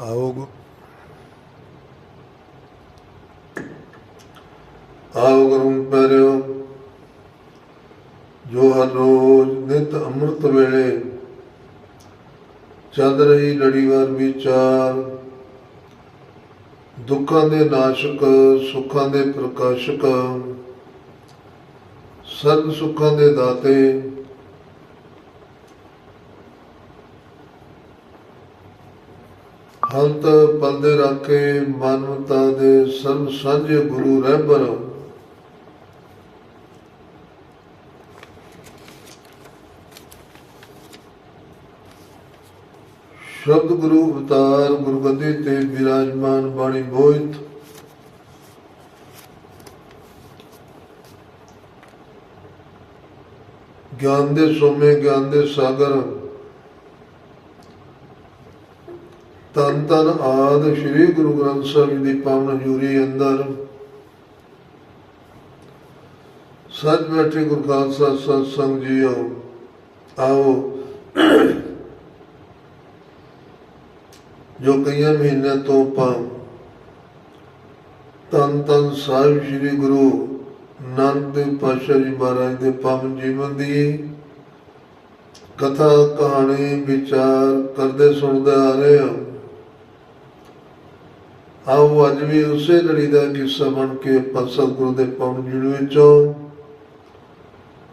ਆਓ ਆਓ ਗੁਰੂ ਪਿਆਰਿਓ ਜੋ ਹਰ ਰੋਜ਼ ਨਿਤ ਅੰਮ੍ਰਿਤ ਵੇਲੇ ਚੱਲ ਰਹੀ ਲੜੀਵਾਰ ਵਿਚਾਰ, ਦੁੱਖਾਂ ਦੇ ਨਾਸ਼ਕ, ਸੁੱਖਾਂ ਦੇ ਪ੍ਰਕਾਸ਼ਕ ਸਰਬ ਸੁੱਖਾਂ ਦੇ ਦਾਤੇ ਹੰਤ ਪਲਦੇ ਰੱਖੇ ਮਾਨਵਤਾ ਦੇ ਸਰਬ ਸਾਂਝੇ ਗੁਰੂ ਰਹਿਬਰ ਸ਼ਬਦ ਗੁਰੂ ਅਵਤਾਰ ਗੁਰਗੱਦੀ ਤੇ ਵਿਰਾਜਮਾਨ ਬਾਣੀ ਬੋਇਤ ਗਿਆਨ ਦੇ ਸੋਮੇ, ਗਿਆਨ ਦੇ ਸਾਗਰ। ਤਨ ਤਨ ਆਦ ਸ੍ਰੀ ਗੁਰੂ ਗ੍ਰੰਥ ਸਾਹਿਬ ਦੀ ਪਾਵਨ ਹਜ਼ੂਰੀ ਅੰਦਰ। ਸੱਚ ਬੈਠੇ ਗੁਰੂ ਖਾਲਸਾ ਸਤ ਸੰਗ ਜੀਓ ਆਓ ਜੋ ਕਈਆਂ ਮਹੀਨਿਆਂ ਤੋਂ ਆਪਾਂ ਤਨ ਤਨ ਸਾਹਿਬ ਸ੍ਰੀ ਗੁਰੂ ਨਾਨਕ ਦੇਵ ਪਾਤਸ਼ਾਹ ਜੀ ਮਹਾਰਾਜ ਦੇ ਪਾਵਨ ਜੀਵਨ ਦੀ ਕਥਾ, ਕਹਾਣੀ, ਵਿਚਾਰ ਕਰਦੇ ਸੁਣਦੇ ਆ ਰਹੇ ਹਾਂ। ਆਓ ਅੱਜ ਵੀ ਉਸੇ ਲੜੀ ਦਾ ਕਿੱਸਾ ਬਣ ਕੇ ਆਪਾਂ ਸਤਿਗੁਰੂ ਦੇ ਪਾਵਨ ਜੀਵਨ ਵਿੱਚੋਂ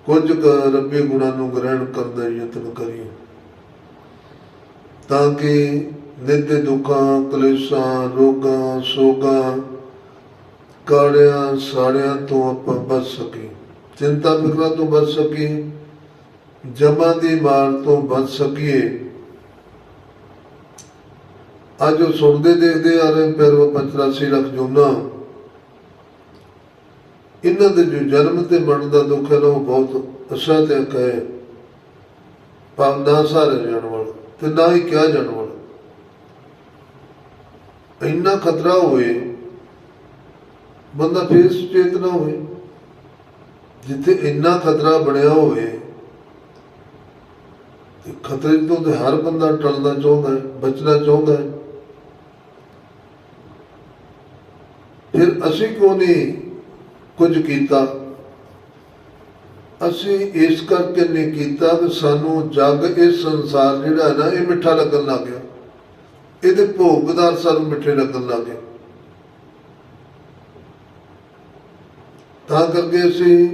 ਕੁਝ ਕੁ ਰੱਬੀ ਗੁਣਾਂ ਨੂੰ ਗ੍ਰਹਿਣ ਕਰਨ ਦਾ ਯਤਨ ਕਰੀਏ। ਤਾਂ ਕਿ ਨਿੱਤ ਦੁੱਖਾਂ, ਕਲੇਸ਼ਾਂ, ਰੋਗਾਂ, ਸੋਗਾਂ, ਕਾੜਿਆਂ, ਸਾੜਿਆਂ ਤੋਂ ਆਪਾਂ ਬਚ ਸਕੀਏ। ਚਿੰਤਾ ਫਿਕਰਾਂ ਤੋਂ ਬਚ ਸਕੀਏ। ਜਮਾਂ ਦੀ ਮਾਰ ਤੋਂ ਬਚ ਸਕੀਏ। ਅੱਜ ਉਹ ਸੁਣਦੇ ਦੇਖਦੇ ਆ ਰਹੇ ਫਿਰ ਉਹ 85 ਲੱਖ ਜੂਨਾ। ਇਹਨਾਂ ਦੇ ਜੋ ਜਨਮ ਤੇ ਮਰਨ ਦਾ ਦੁੱਖ ਹੈ ਨਾ, ਉਹ ਬਹੁਤ ਅਸਾਧਿਕ ਹੈ। ਪਰ ਨਾ ਸਾਰੇ ਜਾਣ ਵਾਲਾ ਤੇ ਨਾ ਹੀ ਕਿਹਾ ਜਾਣ ਵਾਲਾ। ਇੰਨਾ ਖਤਰਾ ਹੋਏ, ਬੰਦਾ ਫੇਰ ਸੁਚੇਤ ਨਾ ਹੋਵੇ। ਜਿੱਥੇ ਇੰਨਾ ਖਤਰਾ ਬਣਿਆ ਹੋਵੇ, ਤੇ ਖਤਰੇ ਤੋਂ ਤੇ ਹਰ ਬੰਦਾ ਟਲਣਾ ਚਾਹੁੰਦਾ ਹੈ, ਬਚਣਾ ਚਾਹੁੰਦਾ ਹੈ। ਫਿਰ ਅਸੀਂ ਕਿਉਂ ਨਹੀਂ ਕੁਝ ਕੀਤਾ? ਅਸੀਂ ਇਸ ਕਰਕੇ ਨਹੀਂ ਕੀਤਾ ਕਿ ਸਾਨੂੰ ਜੱਗ ਇਹ ਸੰਸਾਰ ਜਿਹੜਾ ਹੈ ਨਾ, ਇਹ ਮਿੱਠਾ ਲੱਗਣ ਲੱਗ ਗਿਆ। ਇਹਦੇ ਭੋਗਦਾਰ ਸਾਨੂੰ ਮਿੱਠੇ ਲੱਗਣ ਲੱਗ ਗਏ। ਤਾਂ ਕਰਕੇ ਅਸੀਂ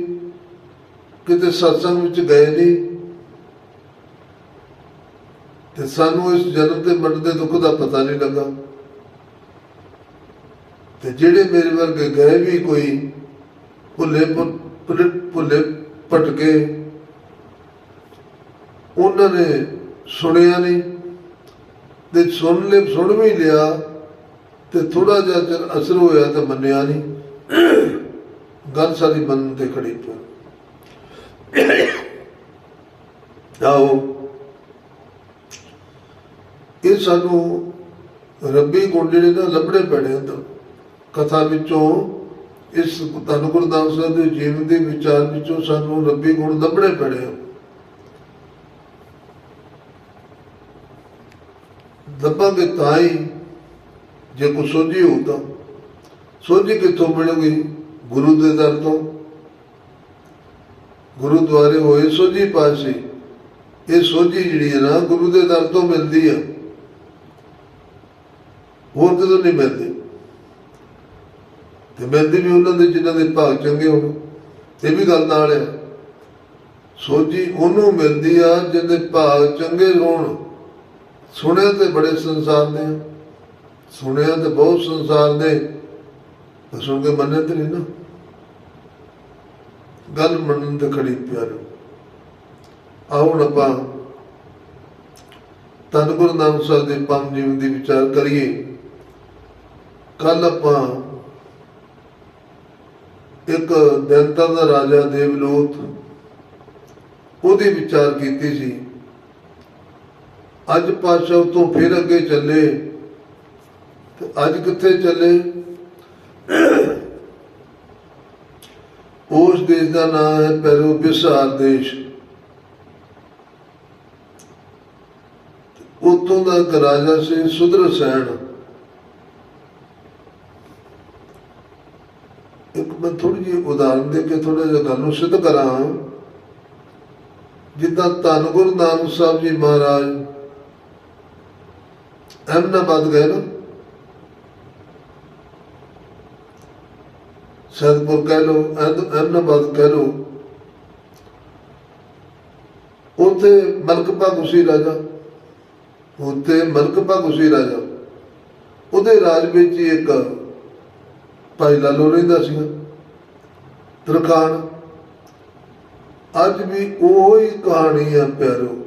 ਕਿਤੇ ਸਤਸੰਗ ਵਿੱਚ ਗਏ ਨਹੀਂ ਤੇ ਸਾਨੂੰ ਇਸ ਜਨਮ ਤੇ ਮਰਨ ਦੇ ਦੁੱਖ ਦਾ ਪਤਾ ਨਹੀਂ ਲੱਗਾ। ਤੇ ਜਿਹੜੇ ਮੇਰੇ ਵਰਗੇ ਗਏ ਵੀ ਕੋਈ ਭੁੱਲੇ ਭੁ- ਭੁੱਲੇ ਭੁੱਲੇ ਭਟਕੇ, ਉਹਨਾਂ ਨੇ ਸੁਣਿਆ ਨਹੀਂ ਤੇ ਸੁਣ ਲੈ, ਸੁਣ ਵੀ ਲਿਆ ਤੇ ਥੋੜਾ ਜਿਹਾ ਚਿਰ ਅਸਰ ਹੋਇਆ ਤਾਂ ਮੰਨਿਆ ਨਹੀਂ। ਗੱਲ ਸਾਰੀ ਬੰਨ ਤੇ ਖੜੀ ਪਈ। ਆਓ। ਇਹ ਸਾਨੂੰ ਰੱਬੀ ਗੁਣ ਜਿਹੜੇ ਨਾ ਲੱਭਣੇ ਪੈਣੇ ਅੰਦਰ। ਕਥਾ ਵਿੱਚੋਂ, ਇਸ ਧੰਨ ਗੁਰੂ ਨਾਨਕ ਸਾਹਿਬ ਦੇ ਜੀਵਨ ਦੇ ਵਿਚਾਰ ਵਿੱਚੋਂ ਸਾਨੂੰ ਰੱਬੀ ਗੁਣ ਲੱਭਣੇ ਪੈਣੇ ਆ। ਲੱਭਾਂਗੇ ਤਾਂ ਹੀ ਜੇ ਕੋ ਸੋਝੀ ਹੋ ਤਾਂ। ਸੋਝੀ ਕਿੱਥੋਂ ਮਿਲੂਗੀ? ਗੁਰੂ ਦੇ ਦਰ ਤੋਂ। ਗੁਰੂ ਦੁਆਰੇ ਹੋਏ ਸੋਝੀ ਪਾਸੇ ਇਹ ਸੋਝੀ ਜਿਹੜੀ ਹੈ ਨਾ ਗੁਰੂ ਦੇ ਦਰ ਤੋਂ ਮਿਲਦੀ ਆ। ਹੋਰ ਕਿਤੋਂ ਨਹੀਂ ਮਿਲਦੀ। ਤੇ ਮਿਲਦੀ ਵੀ ਉਹਨਾਂ ਦੇ ਜਿਨ੍ਹਾਂ ਦੇ ਭਾਗ ਚੰਗੇ ਹੋਣ, ਇਹ ਵੀ ਗੱਲ ਨਾਲ ਹੈ ਸੋਝੀ ਉਹਨੂੰ ਮਿਲਦੀ ਆ, ਜਿਹਦੇ ਭਾਗ ਚੰਗੇ ਹੋਣ। ਸੁਣਿਆ ਤੇ ਬੜੇ ਸੰਸਾਰ ਨੇ ਸੁਣਿਆ ਤੇ ਬਹੁਤ ਸੰਸਾਰ ਨੇ ਸੁਣ ਕੇ ਮੰਨੇ ਤੇ ਨਹੀਂ ਨਾ। ਗੱਲ ਮੰਨਣ ਤੇ ਖੜੀ ਪਿਆਰੋ। ਆਓ ਹੁਣ ਆਪਾਂ ਤਨ ਗੁਰੂ ਨਾਨਕ ਸਾਹਿਬ ਦੇ ਪੰਜ ਜੀਵਨ ਦੀ ਵਿਚਾਰ ਕਰੀਏ। ਕੱਲ ਆਪਾਂ ਇੱਕ ਦੈਂਤਾਂ ਦਾ ਰਾਜਾ ਦੇਵਲੋਤ ਉਹਦੀ ਵਿਚਾਰ ਕੀਤੀ ਸੀ। ਅੱਜ ਪਾਸ਼ਾ ਤੋਂ ਫਿਰ ਅੱਗੇ ਚੱਲੇ ਤੇ ਅੱਜ ਕਿੱਥੇ ਚੱਲੇ? ਉਸ ਦੇਸ਼ ਦਾ ਨਾਮ ਹੈ ਪੈਰੋ ਬਿਸਾਰ ਦੇਸ਼। ਉਤੋਂ ਦਾ ਇੱਕ ਰਾਜਾ ਸੀ ਸੁਦਰਸੈਨ ਇੱਕ ਮੈਂ ਥੋੜੀ ਜਿਹੀ ਉਦਾਹਰਨ ਦੇ ਕੇ ਥੋੜਾ ਜਿਹਾ ਗੱਲ ਨੂੰ ਸਿੱਧ ਕਰਾਂ। ਜਿੱਦਾਂ ਧੰਨ ਗੁਰੂ ਨਾਨਕ ਸਾਹਿਬ ਜੀ ਮਹਾਰਾਜ, ਅਹਿਮਦਾਬਾਦ ਗਏ ਨਾ? ਸਤਪੁਰ ਕਹਿ ਲੋ ਅਹਿਦ- ਅਹਿਮਦਾਬਾਦ ਕਹਿ ਲੋ ਉੱਥੇ ਮਲਕ ਭਾਗੂ ਸੀ ਰਾਜਾ। ਉੱਥੇ ਮਲਕ ਭਾਗੂ ਸੀ ਰਾਜਾ। ਉਹਦੇ ਰਾਜ ਵਿੱਚ ਹੀ ਇੱਕ ਭਾਈ ਲਾਲੋ ਰਹਿੰਦਾ ਸੀ ਤਰਖਾਨ ਅੱਜ ਵੀ ਉਹ ਹੀ ਕਹਾਣੀ ਆ ਪਿਆਰੋ।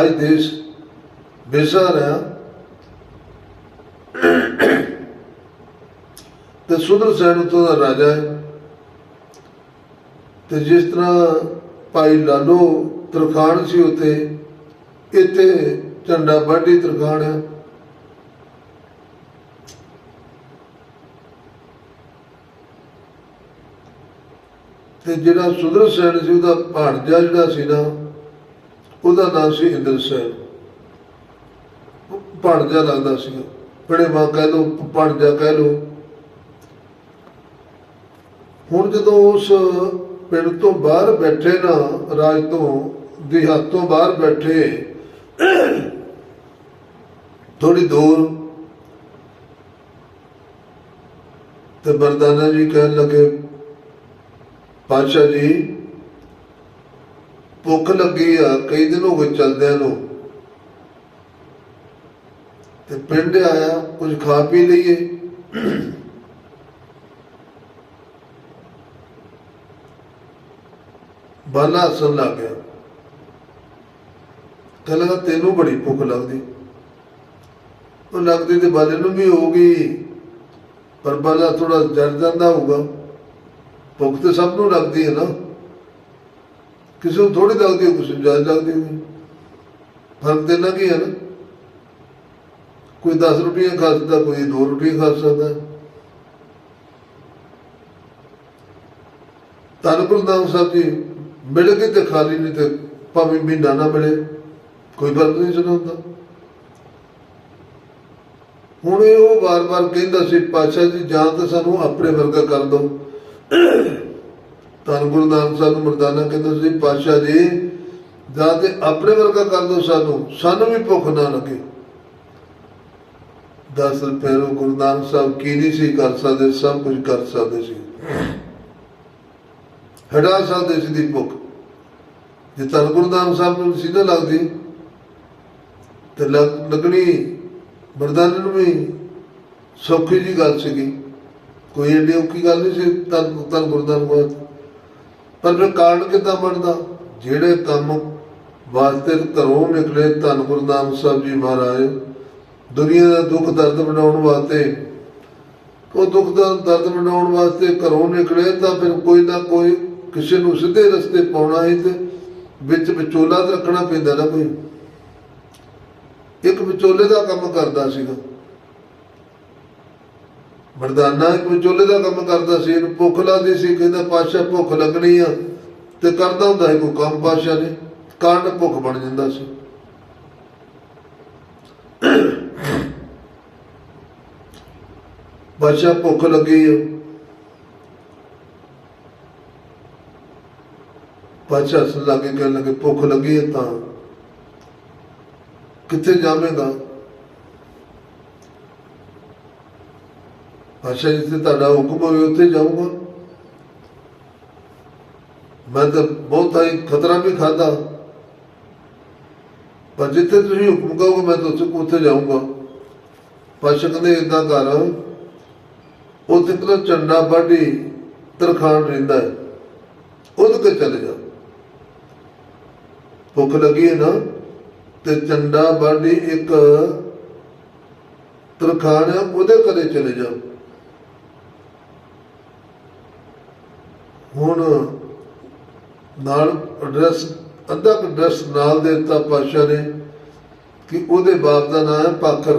ਅੱਜ ਦੇਸ਼ ਬੇਸਾਰ ਹੈ ਤੇ ਸੁਦਰ ਸੈਨ ਤੋਂ ਦਾ ਰਾਜਾ ਹੈ। ਤੇ ਜਿਸ ਤਰ੍ਹਾਂ ਭਾਈ ਲਾਲੋ ਤਰਖਾਣ ਸੀ ਉੱਥੇ, ਇੱਥੇ ਝੰਡਾ ਬਾਡੀ ਤਰਖਾਣ ਹੈ। ਤੇ ਜਿਹੜਾ ਸੁਦਰ ਸੈਨ ਸੀ, ਉਹਦਾ ਭਾਣਜਾ ਜਿਹੜਾ ਸੀ ਨਾ, ਉਹਦਾ ਨਾਮ ਸੀ ਇੰਦਰ ਸੈਨ। ਭਾਣਜਾ ਲੱਗਦਾ ਸੀ। ਬੜੇ ਮਾਂ ਕਹਿ ਲੋ ਭਾਣਜਾ ਕਹਿ ਲੋ ਹੁਣ ਜਦੋਂ ਉਸ ਪਿੰਡ ਤੋਂ ਬਾਹਰ ਬੈਠੇ ਨਾ, ਰਾਜ ਤੋਂ, ਦਿਹਾਤ ਤੋਂ ਬਾਹਰ ਬੈਠੇ ਥੋੜੀ ਦੂਰ, ਤੇ ਬਰਦਾਨਾ ਜੀ ਕਹਿਣ ਲੱਗੇ ਪਾਤਸ਼ਾਹ ਜੀ, ਭੁੱਖ ਲੱਗੀ ਆ, ਕਈ ਦਿਨ ਹੋ ਗਏ ਚਲਦਿਆਂ ਨੂੰ। ਤੇ ਪਿੰਡ ਆਇਆ, ਕੁਝ ਖਾ ਪੀ ਲਈਏ। ਬਾਲਾ ਹੱਸਣ ਲੱਗ ਗਿਆ। ਕਹਿੰਦਾ ਤੈਨੂੰ ਬੜੀ ਭੁੱਖ ਲੱਗਦੀ। ਉਹ ਲੱਗਦੀ ਤੇ ਬਾਲੇ ਨੂੰ ਵੀ ਹੋ ਗਈ ਪਰ ਬਾਲਾ ਥੋੜਾ ਜਰ ਜਾਂਦਾ ਹੋਊਗਾ। ਭੁੱਖ ਤੇ ਸਭ ਨੂੰ ਲੱਗਦੀ ਹੈ ਨਾ। ਕਿਸੇ ਨੂੰ ਥੋੜੀ ਲੱਗਦੀ ਹੈ ਕਿਸੇ ਨੂੰ ਜ਼ਿਆਦਾ ਲੱਗਦੀ ਹੋਊਗੀ ਫ਼ਰਕ ਤੇ ਨਾ ਕੀ ਹੈ ਨਾ। ਕੋਈ 10 ਰੋਟੀਆਂ ਖਾ ਸਕਦਾ, ਕੋਈ 2 ਰੋਟੀਆਂ ਖਾ ਸਕਦਾ। ਧੰਨ ਗੁਰੂ ਸਾਹਿਬ ਜੀ, ਮਿਲ ਕੇ ਤੇ ਖਾਲੀ ਨਹੀਂ ਤੇ ਭਾਵੇਂ ਮਹੀਨਾ ਨਾ ਮਿਲੇ, ਕੋਈ ਫ਼ਰਕ ਨਹੀਂ ਸੁਣਾਉਂਦਾ ਹੁਣ ਉਹ ਵਾਰ-ਵਾਰ ਕਹਿੰਦਾ ਸੀ, ਪਾਤਸ਼ਾਹ ਜੀ, ਜਾਂ ਤਾਂ ਸਾਨੂੰ ਆਪਣੇ ਵਰਗਾ ਕਰ ਦਿਓ। ਧੰਨ ਗੁਰੂ ਨਾਨਕ ਸਾਹਿਬ ਨੂੰ ਮਰਦਾਨਾ ਕਹਿੰਦਾ ਸੀ, ਪਾਤਸ਼ਾਹ ਜੀ, ਜਾਂ ਤੇ ਆਪਣੇ ਵਰਗਾ ਕਰ ਦਿਓ ਸਾਨੂੰ ਸਾਨੂੰ ਵੀ ਭੁੱਖ ਨਾ ਲੱਗੇ। ਦਸ ਰੁਪਏ ਨੂੰ ਗੁਰੂ ਨਾਨਕ ਸਾਹਿਬ ਕੀ ਨਹੀਂ ਸੀ ਕਰ ਸਕਦੇ, ਸਭ ਕੁਝ ਕਰ ਸਕਦੇ ਸੀ। ਹਟਾ ਸਕਦੇ ਸੀ ਦੀ ਭੁੱਖ। ਜੇ ਧੰਨ ਗੁਰੂ ਨਾਨਕ ਸਾਹਿਬ ਨੂੰ ਸਿੱਧਾ ਲੱਗਦੀ, ਤੇ ਲੱਗਣੀ ਮਰਦਾਨੇ ਨੂੰ ਵੀ ਸੌਖੀ ਜੀ ਗੱਲ ਸੀਗੀ। ਕੋਈ ਏਡੀ ਔਖੀ ਗੱਲ ਨਹੀਂ ਸੀ, ਧੰਨ ਧੰਨ ਗੁਰੂ ਨਾਨਕ ਵਾਸਤੇ ਪਰ ਫਿਰ ਕਾਰਨ ਕਿੱਦਾਂ ਬਣਦਾ? ਜਿਹੜੇ ਕੰਮ ਵਾਸਤੇ ਘਰੋਂ ਨਿਕਲੇ ਧੰਨ ਗੁਰੂ ਨਾਨਕ ਸਾਹਿਬ ਜੀ ਮਹਾਰਾਜ, ਦੁਨੀਆ ਦਾ ਦੁੱਖ ਦਰਦ ਬਣਾਉਣ ਵਾਸਤੇ, ਉਹ ਦੁੱਖ ਦਾ ਦਰਦ ਬਣਾਉਣ ਵਾਸਤੇ ਘਰੋਂ ਨਿਕਲੇ, ਤਾਂ ਫਿਰ ਕੋਈ ਨਾ ਕੋਈ ਕਿਸੇ ਨੂੰ ਸਿੱਧੇ ਰਸਤੇ ਪਾਉਣਾ ਹੈ ਤੇ ਵਿੱਚ ਵਿਚੋਲਾ ਤਾਂ ਰੱਖਣਾ ਪੈਂਦਾ ਨਾ ਕੋਈ। ਇੱਕ ਵਿਚੋਲੇ ਦਾ ਕੰਮ ਕਰਦਾ ਸੀਗਾ। ਮਰਦਾਨਾ ਇੱਕ ਵਿਚੋਲੇ ਦਾ ਕੰਮ ਕਰਦਾ ਸੀ, ਇਹਨੂੰ ਭੁੱਖ ਲੱਗਦੀ ਸੀ, ਕਹਿੰਦਾ ਪਾਸ਼ਾ ਭੁੱਖ ਲੱਗਣੀ ਆ। ਤੇ ਕਰਦਾ ਹੁੰਦਾ ਸੀ ਕੋਈ ਕੰਮ ਪਾਸ਼ਾ ਨੇ, ਕਾਰਨ ਭੁੱਖ ਬਣ ਜਾਂਦਾ ਸੀ। ਬਾਦਸ਼ਾਹ ਭੁੱਖ ਲੱਗੀ ਆ। ਬਾਦਸ਼ਾਹ ਸੁਣ ਲੱਗੇ ਕਹਿਣ ਲੱਗੇ ਭੁੱਖ ਲੱਗੀ ਹੈ ਤਾਂ ਕਿੱਥੇ ਜਾਵੇਂਗਾ? ਬਾਦਸ਼ਾਹ ਜਿੱਥੇ ਤੁਹਾਡਾ ਹੁਕਮ ਹੋਵੇ, ਉੱਥੇ ਜਾਊਂਗਾ। ਮੈਂ ਤਾਂ ਬਹੁਤ ਹੀ ਖਤਰਾ ਵੀ ਖਾਦਾ ਪਰ ਜਿੱਥੇ ਤੁਸੀਂ ਹੁਕਮ ਕਹੋਗੇ, ਮੈਂ ਤਾਂ ਉੱਥੇ ਉੱਥੇ ਜਾਊਂਗਾ। ਪਾਸ਼ਾ ਕਹਿੰਦੇ ਇਦਾਂ ਕਰ ਉੱਥੇ ਕੋਲ ਝੰਡਾ ਬਾਡੀ ਤਰਖਾਨ ਰਹਿੰਦਾ ਹੈ। ਉਹਦੇ ਕੋਲ ਚਲੇ ਜਾ। ਭੁੱਖ ਲੱਗੀ ਹੈ ਨਾ, ਤੇ ਝੰਡਾ ਬਾਡੀ ਇੱਕ ਤਰਖਾਨ ਹੈ, ਉਹਦੇ ਘਰੇ ਚਲੇ ਜਾ। ਹੁਣ ਨਾਲ ਐਡਰੈਸ ਅੱਧਾ ਕੁ ਐਡਰੈਸ ਨਾਲ ਦੇ ਦਿੱਤਾ ਪਾਸ਼ਾ ਨੇ ਕਿ ਉਹਦੇ ਬਾਪ ਦਾ ਨਾਮ ਹੈ ਪਾਖਰ।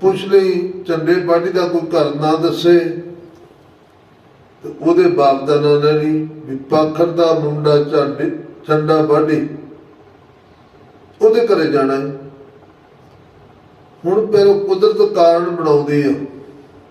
ਪੁੱਛ ਲਈ, ਝੰਡੇ ਬਾਡੀ ਦਾ ਕੋਈ ਘਰ ਨਾ ਦੱਸੇ, ਤੇ ਉਹਦੇ ਬਾਪ ਦਾ ਨਾਂ ਨਹੀਂ ਵੀ ਪਾਖਰ ਦਾ ਮੁੰਡਾ ਝਾੜੇ ਚੰਡਾ ਬਾਢੀ ਉਹਦੇ ਘਰੇ ਜਾਣਾ ਹੁਣ ਪਰ ਕੁਦਰਤ ਕਾਰਨ ਬਣਾਉਂਦੀ ਆ